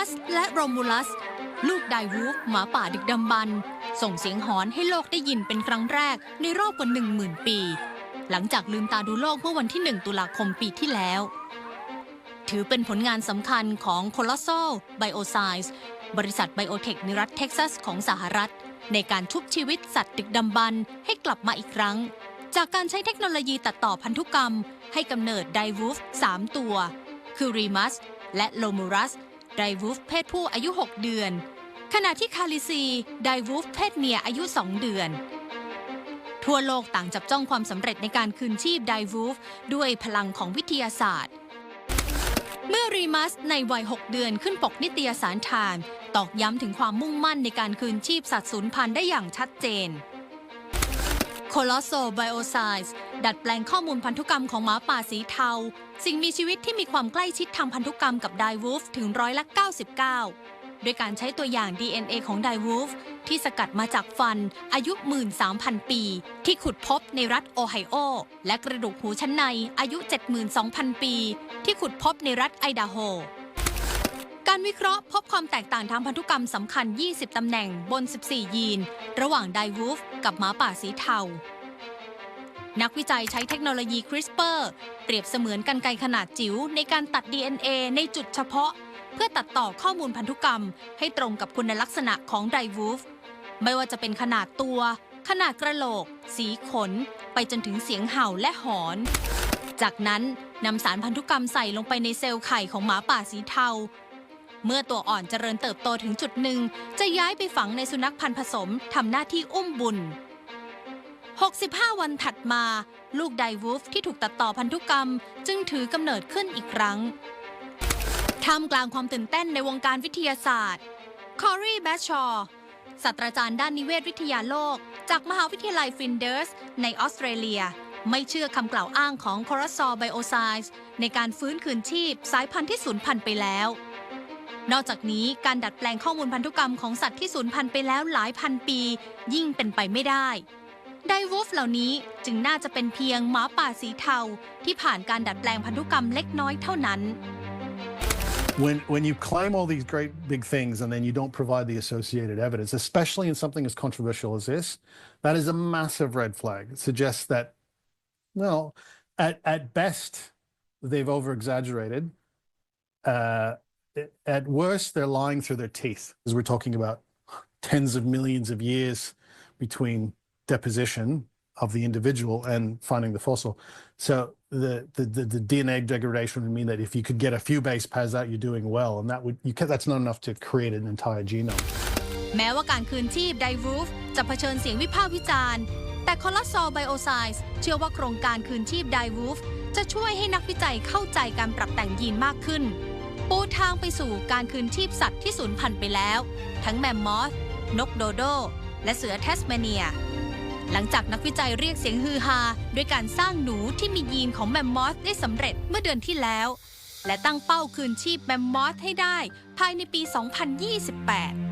มัสและโรมูลัส ลูกไดวูฟหมาป่าดึกดำบรรส่งเสียงหอนให้โลกได้ยินเป็นครั้งแรกในรอบกว่าหนึ่งหมื่นปี หลังจากลืมตาดูโลกเมื่อวันที่ 1 ตุลาคมปีที่แล้ว ถือเป็นผลงานสำคัญของ Colossal Bioscience บริษัทไบโอเทคในรัฐเท็กซัสของสหรัฐ ในการชุบชีวิตสัตว์ดึกดำบรรให้กลับมาอีกครั้ง จากการใช้เทคโนโลยีตัดต่อพันธุกรรม ให้กำเนิดไดวูฟ3ตัว คือรีมัสและโลมูรัส ไดวูฟเพศผู้อายุ 6 เดือน ขณะที่คาลิซีไดวูฟเพศเมียอายุ 2 เดือน ทั่วโลกต่างจับจ้องความสำเร็จในการคืนชีพไดวูฟด้วยพลังของวิทยาศาสตร์ เมื่อรีมัสในวัย 6 เดือนขึ้นปกนิตยสารไทม์ตอกย้ำถึงความมุ่งมั่นในการคืนชีพสัตว์สูญพันธุ์ได้อย่างชัดเจน Colossal Bioscience ดัดแปลงข้อมูลพันธุกรรมของหมาป่าสีเทา สิ่งมีชีวิตที่มีความใกล้ชิดทางพันธุกรรมกับไดวูฟถึงร้อยละ 99 ด้วยการใช้ตัวอย่าง DNA ของไดวูฟที่สกัดมาจากฟันอายุ 13,000 ปี ที่ขุดพบในรัฐโอไฮโอ และกระดูกหูชั้นในอายุ 72,000 ปี ที่ขุดพบในรัฐไอดาโฮ การวิเคราะห์พบความแตกต่างทางพันธุกรรมสำคัญ 20 ตำแหน่งบน 14 ยีน ระหว่างไดวูฟกับหมาป่าสีเทา นักวิจัยใช้เทคโนโลยี CRISPR เปรียบเสมือนกันไกรขนาดจิ๋วในการตัด DNA ในจุดเฉพาะ เพื่อตัดต่อข้อมูลพันธุกรรม ให้ตรงกับคุณลักษณะของไดวูฟไม่ว่าจะเป็นขนาดตัว ขนาดกระโหลก สีขน ไปจนถึงเสียงเห่าและหอน จากนั้นนำสารพันธุกรรมใส่ลงไปในเซลล์ไข่ของหมาป่าสีเทา เมื่อตัวอ่อนเจริญเติบโตถึงจุดหนึ่ง จะย้ายไปฝังในสุนัขพันธุ์ผสมทำหน้าที่อุ้มบุญ 65 วันถัดมา ลูกไดวูฟที่ถูกตัดต่อพันธุกรรม จึงถือกำเนิดขึ้นอีกครั้งท่ามกลางความตื่นเต้นในวงการวิทยาศาสตร์ คอรีแบชชอร์ศาสตราจารย์ด้านนิเวศวิทยาโลก จากมหาวิทยาลัยฟินเดอร์ส ในออสเตรเลีย ไม่เชื่อคำกล่าวอ้างของ c o r a s o l Bioscience ในการฟื้นคืนชีพสายพันธุ์ที่สูญพันธุ์ไปแล้ว นอกจากนี้การดัดแปลงข้อมูลพันธุกรรมของสัตว์ที่สูญพันธุ์ไปแล้วหลายพันปี ยิ่งเป็นไปไม่ได้ ไดวูฟเหล่านี้จึงน่าจะเป็นเพียงหมาป่าสีเทาที่ผ่านการดัดแปลงพันธุกรรมเล็กน้อยเท่านั้น when when you claim all these great big things and then you don't provide the associated evidence, especially in something as controversial as this, that is a massive red flag. It suggests that, well, at at best, they've over exaggerated. Uh, at worst, they're lying through their teeth, as we're talking about tens of millions of years between deposition of the individual and finding the fossil. So the, the, the, the DNA degradation would mean that if you could get a few base pairs out, you're doing well. And that would, you can, that's not enough to create an entire genome. แม้ว่าการคืนชีพไดวูฟจะเผชิญเสียงวิพากษ์วิจารณ์ แต่ Colossal Bioscience เชื่อว่าโครงการคืนชีพไดวูฟจะช่วยให้นักวิจัยเข้าใจการปรับแต่งยีนมากขึ้น ปูทางไปสู่การคืนชีพสัตว์ที่สูญพันธุ์ไปแล้ว ทั้งแมมมอส นกโดโด และเสือเทสเมเนีย หลังจากนักวิจัยเรียกเสียงฮือฮาด้วยการสร้างหนูที่มียีนของแมมมอสได้สำเร็จเมื่อเดือนที่แล้ว และตั้งเป้าคืนชีพแมมมอสให้ได้ ภายในปี 2028